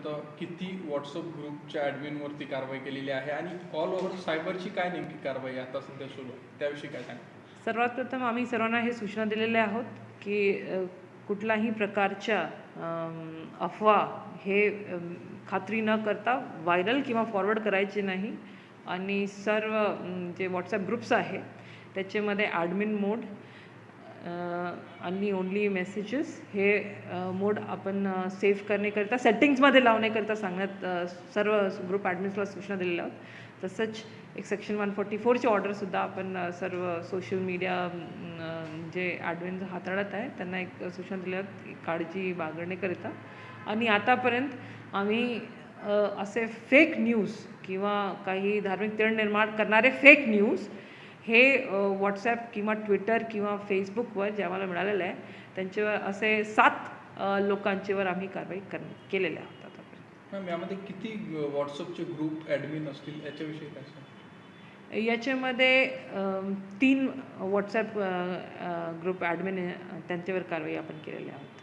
आतापर्यंत किती व्हॉट्सअप ग्रुपच्या ॲडमिनवरती कारवाई केलेली आहे आणि ऑल ओव्हर सायबरची काय नेमकी कारवाई आता सध्या सुरू त्याविषयी काय सांगा सर्वात प्रथम आम्ही सर्वांना हे सूचना दिलेल्या आहोत की कुठल्याही प्रकारच्या अफवा हे खात्री न करता व्हायरल किंवा फॉरवर्ड करायचे नाही. आणि सर्व जे व्हॉट्सॲप ग्रुप्स आहे त्याच्यामध्ये admin mode only only messages हे मोड आपण सेव्ह करण्याकरिता सेटिंग्समध्ये लावण्याकरिता सांगण्यात सर्व ग्रुप ॲडमिन्सला सूचना दिलेल्या आहोत. तसंच एक सेक्शन वन फोर्टी फोरची ऑर्डरसुद्धा आपण सर्व सोशल मीडिया जे ॲडमिन्स हाताळत आहे त्यांना एक सूचना दिल्या काळजी बागडण्याकरिता आणि आतापर्यंत आम्ही असे फेक न्यूज किंवा काही धार्मिक तेढ निर्माण करणारे फेक न्यूज हे व्हॉट्सॲप किंवा ट्विटर किंवा फेसबुकवर जे आम्हाला मिळालेलं आहे त्यांच्यावर असे सात लोकांच्यावर आम्ही कारवाई कर केलेल्या आहोत आतापर्यंत. मॅम यामध्ये किती व्हॉट्सअपचे ग्रुप ॲडमिन असतील याच्याविषयी काय सांगा याच्यामध्ये तीन व्हॉट्सॲप ग्रुप ॲडमिन त्यांच्यावर कारवाई आपण केलेल्या आहोत.